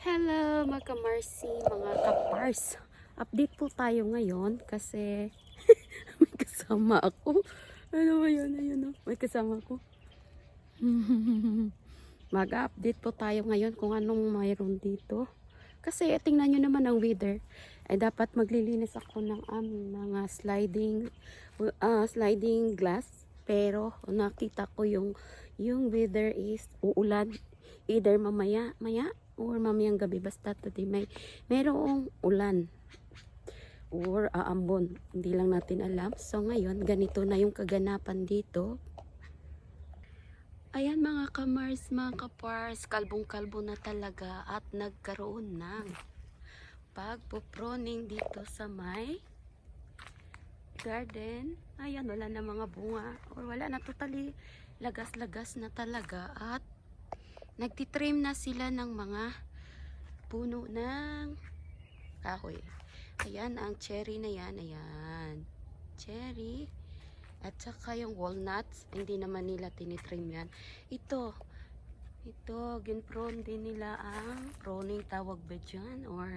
Hello mga kamarsi, mga kapars. Update po tayo ngayon kasi may kasama ako. Ano ba yun? Ayun oh. May kasama ako. Mag-update po tayo ngayon kung anong mayroon dito. Kasi eh, tingnan nyo naman ang weather. Ay dapat maglilinis ako ng aming mga sliding ah, sliding glass. Pero nakita ko yung yung weather is uulan either mamaya maya or mamayang gabi basta today may merong ulan or aambon. Hindi lang natin alam. So ngayon ganito na yung kaganapan dito. Ayan mga kamars mga kapars kalbong kalbo na talaga at nagkaroon ng pagpuproning dito sa may garden. Ayan wala na mga bunga or wala na totally lagas-lagas na talaga at nagtitrim na sila ng mga puno ng kahoy. Ayan, ang cherry na yan. Ayan. Cherry. At saka yung walnuts. Hindi naman nila tinitrim yan. Ito. Ito, ginpron din nila ang proning tawag ba dyan? Or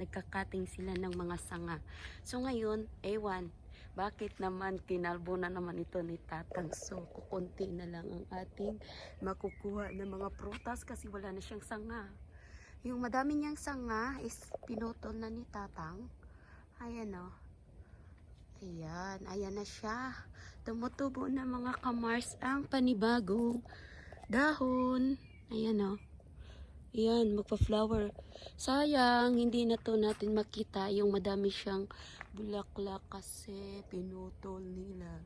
nagkakating sila ng mga sanga. So ngayon, ewan. Bakit naman kinalbo na naman ito ni Tatang? So, kukunti na lang ang ating makukuha ng mga prutas kasi wala na siyang sanga. Yung madami niyang sanga is pinutol na ni Tatang. Ayan o. Ayan, ayan na siya. Tumutubo na mga kamars ang panibagong dahon. Ayan o. Ayan, magpa-flower. Sayang, hindi na to natin makita yung madami siyang bulaklak kasi pinutol nila.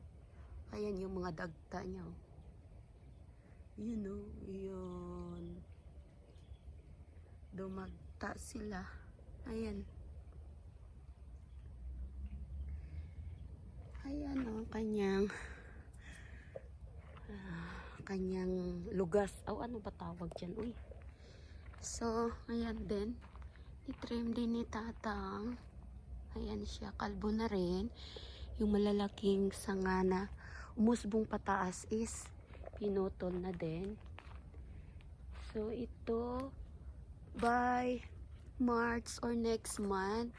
Ayan yung mga dagta niya. oh. Yun o, yun. Dumagta sila. Ayan. Ayan o, kanyang ah, kanyang lugas. Oh, ano ba tawag dyan? Uy. So, ayan din. I-trim din ni tatang. Ayan siya, kalbo na rin. Yung malalaking sanga na umusbong pataas is pinutol na din. So, ito by March or next month,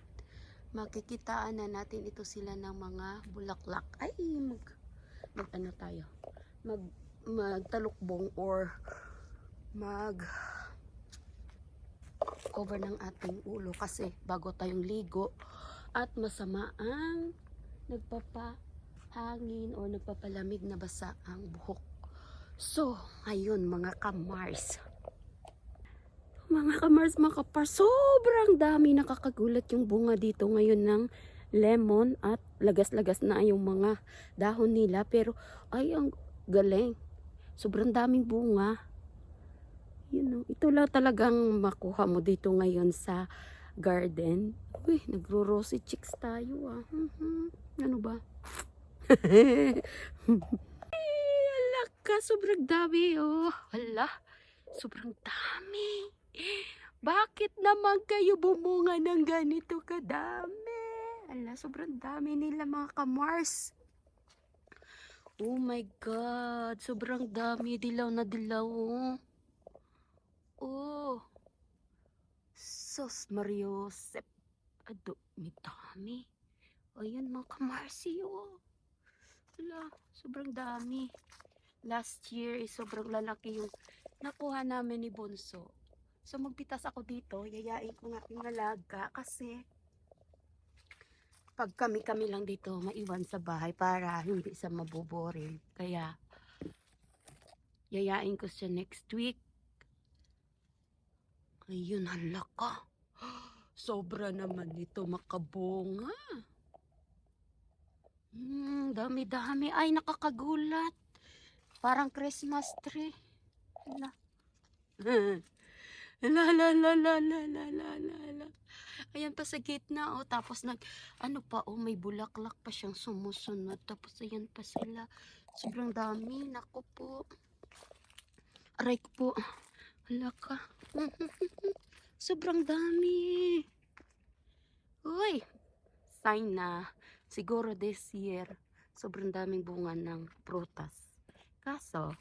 makikitaan na natin ito sila ng mga bulaklak. Ay, mag, mag ano tayo? Mag, magtalukbong or mag cover ng ating ulo kasi bago tayong ligo at masama ang nagpapahangin o nagpapalamig na basa ang buhok. So, ayun mga kamars. Mga kamars, mga kapars, sobrang dami nakakagulat yung bunga dito ngayon ng lemon at lagas-lagas na yung mga dahon nila. Pero, ay, ang galing. Sobrang daming bunga. Yun, know, ito lang talagang makuha mo dito ngayon sa garden. Uy, nagro-rosy chicks tayo ah. Mhm. Ano ba? Ay, ala sobrang dami oh. Ala, sobrang dami. Bakit naman kayo bumunga ng ganito kadami? Ala, sobrang dami nila mga kamars. Oh my God, sobrang dami. Dilaw na dilaw oh. Oh. Sos Mariosep. Ado, may dami. Ayan mga kamarsi, oh. Wala, sobrang dami. Last year, is sobrang lalaki yung nakuha namin ni Bonso. So, magpitas ako dito. Yayain ko nga yung alaga kasi pag kami-kami lang dito, maiwan sa bahay para hindi sa maboboring. Kaya, yayain ko siya next week. Ayun, hala ka. Sobra naman nito makabunga. Hmm, dami-dami. Ay, nakakagulat. Parang Christmas tree. Hala. La la la la la la la la la. Ayan pa sa gitna oh. Tapos nag, ano pa oh, may bulaklak pa siyang sumusunod. Tapos ayan pa sila. Sobrang dami. Nako po. Aray ko po. Hala ka. Sobrang dami. Uy. Sign na. Siguro this year, sobrang daming bunga ng prutas. Kaso,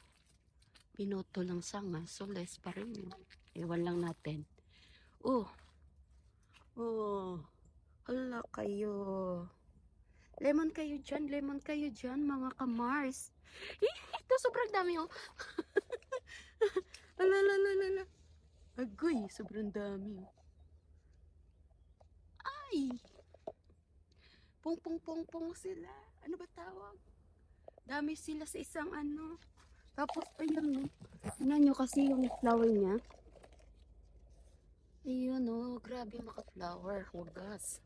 pinuto lang sanga, so less pa rin yun. Ewan lang natin. Oh. Oh. Hala kayo. Lemon kayo dyan, lemon kayo dyan, mga kamars. Eh, ito sobrang dami oh. Ala, ala, ala, ala. Agoy, sobrang dami oh. Ay! Pong, pong, pong, pong sila. Ano ba tawag? Dami sila sa isang ano. Tapos, ayun oh. Tingnan nyo kasi yung flower niya. Ayun oh, grabe maka-flower. Wagas.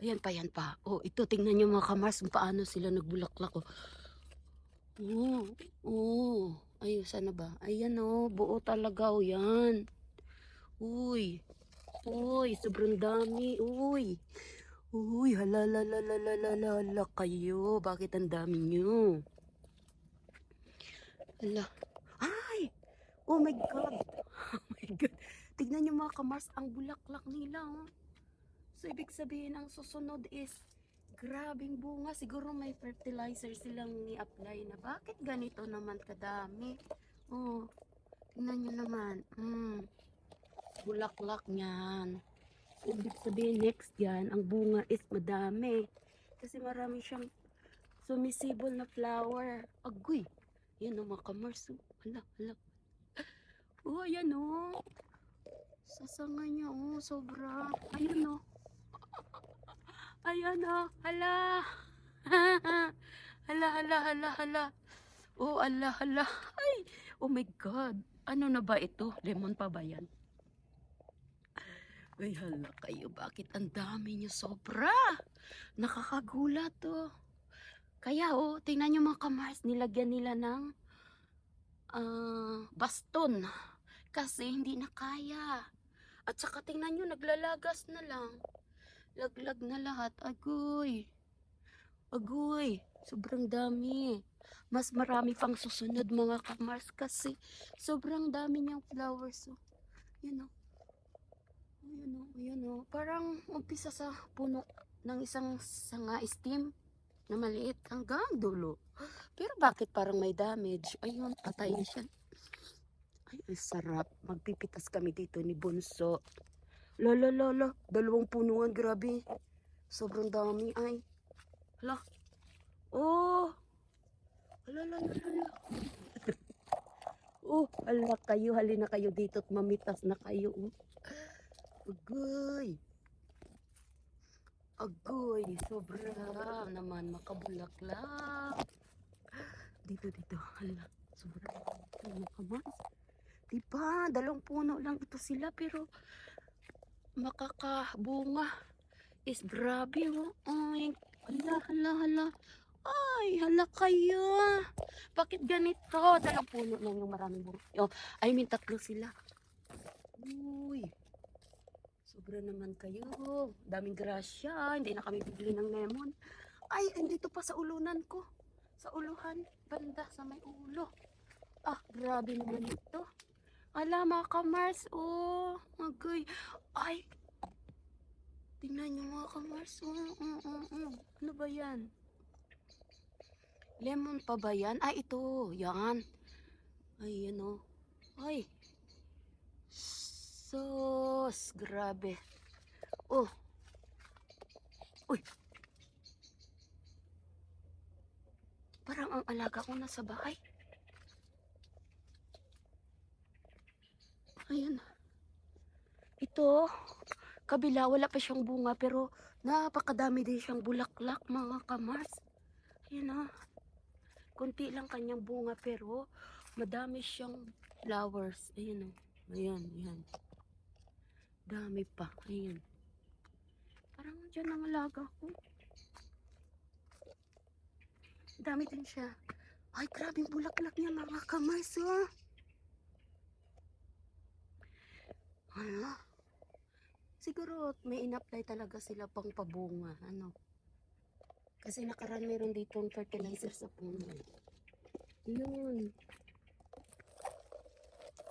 Ayan pa, yan pa. Oh, ito, tingnan nyo mga kamars kung paano sila nagbulaklak. Oh, oh, oh. Ay, sana ba? Ayan oh, buo talaga oh, yan. Uy. Uy, sobrang dami. Uy. Uy, hala, hala, hala, hala, hala, hala kayo. Bakit ang dami nyo? Hala. Ay! Oh my God! Oh my God! Tignan nyo mga kamars, ang bulaklak nila. Oh. So, ibig sabihin, ang susunod is, grabing bunga. Siguro may fertilizer silang i-apply na. Bakit ganito naman kadami? Oh, tingnan nyo naman. Mm, bulaklak. So, ibig sabihin, next yan, ang bunga is madami. Kasi marami siyang sumisibol na flower. Agoy! Yan o mga kamars. oh. Hala, hala. Oh, ayan o. Sasanga niya o. Sobra. Ayan o. Ayan o. Hala. hala, hala, hala, hala. Oh, ala, hala. Ay, oh my God. Ano na ba ito? Lemon pa ba yan? Ay, hala kayo. Bakit ang dami niyo sobra? Nakakagulat to. Kaya oh, tingnan niyo mga kamars, nilagyan nila ng ah, baston. Kasi hindi na kaya. At saka tingnan nyo, naglalagas na lang. Laglag na lahat. Agoy. Agoy. Sobrang dami. Mas marami pang susunod mga kamars kasi sobrang dami niyang flowers. Oh. Yan o. Ayan o. Ayan o. Parang umpisa sa puno ng isang sanga steam na maliit hanggang dulo. Pero bakit parang may damage? Ayun, patay na siya. Ay, ang sarap. Magpipitas kami dito ni Bunso. Lala, lala. Dalawang punuan, grabe. Sobrang dami. Ay. Hala. Oh. Hala, lala, lala. oh, hala kayo. Halina kayo dito at mamitas na kayo. Oh. Agoy. Agoy. Sobra naman makabulaklak. Dito, dito. Hala. Sobra. Ano ka mas? Diba? Dalawang puno lang ito sila pero makakabunga is grabe oh. Ay, hala, hala, hala. Ay, hala kayo. Bakit ganito? Dalawang puno lang yung maraming bunga. Oh, I mean, tatlo sila. Uy. Sobra naman kayo. Daming grasya. Hindi na kami bibili ng lemon. Ay, andito pa sa ulunan ko. Sa uluhan. Banda sa may ulo. Ah, grabe naman ito. Ala, mga kamars. Oh, magay. Ay. Tingnan niyo mga kamars. Oh, oh, oh, oh. Ano ba yan? Lemon pa ba yan? Ay, ito. Yan. Ay, yan oh. Ay. Sus. Grabe. Oh. Uy. Parang ang alaga ko nasa bahay. Ayan. Ito, kabila, wala pa siyang bunga, pero napakadami din siyang bulaklak, mga kamars. Ayan o. Kunti lang kanyang bunga, pero madami siyang flowers. Ayan o. Ayan, ayan. Dami pa. Ayan. Parang dyan ang alaga ko. Dami din siya. Ay, grabing bulaklak niya, mga kamars, oh. Ano? Siguro may in-apply talaga sila pang pabunga. Ano? Kasi nakaraan meron ditong fertilizer sa puno. Yun.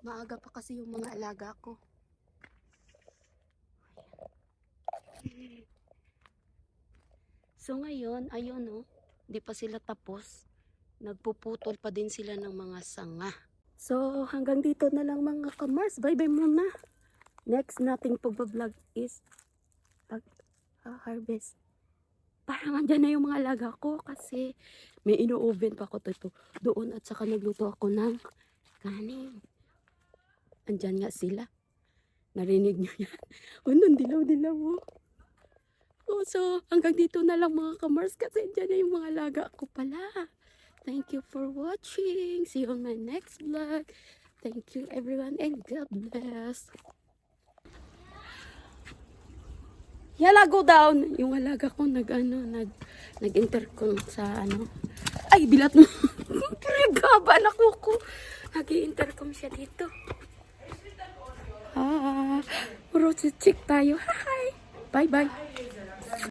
Maaga pa kasi yung mga alaga ko. So ngayon, ayun oh, di pa sila tapos. Nagpuputol pa din sila ng mga sanga. So hanggang dito na lang mga kamars. Bye-bye muna. Next nating pagbablog is pag ah, harvest. Parang andyan na yung mga alaga ko kasi may ino-oven pa ako to, doon at saka nagluto ako ng kanin. Andyan nga sila. Narinig nyo yan. O, nun, dilaw-dilaw mo. Oh, so, hanggang dito na lang mga kamars kasi andyan na yung mga alaga ko pala. Thank you for watching. See you on my next vlog. Thank you everyone and God bless. Yala, go down. Yung alaga ko nag ano, nag nag intercom sa ano. Ay, bilat mo. Regaban ako ko. nag intercom siya dito. Ah, puro chick tayo. Hi. Bye bye.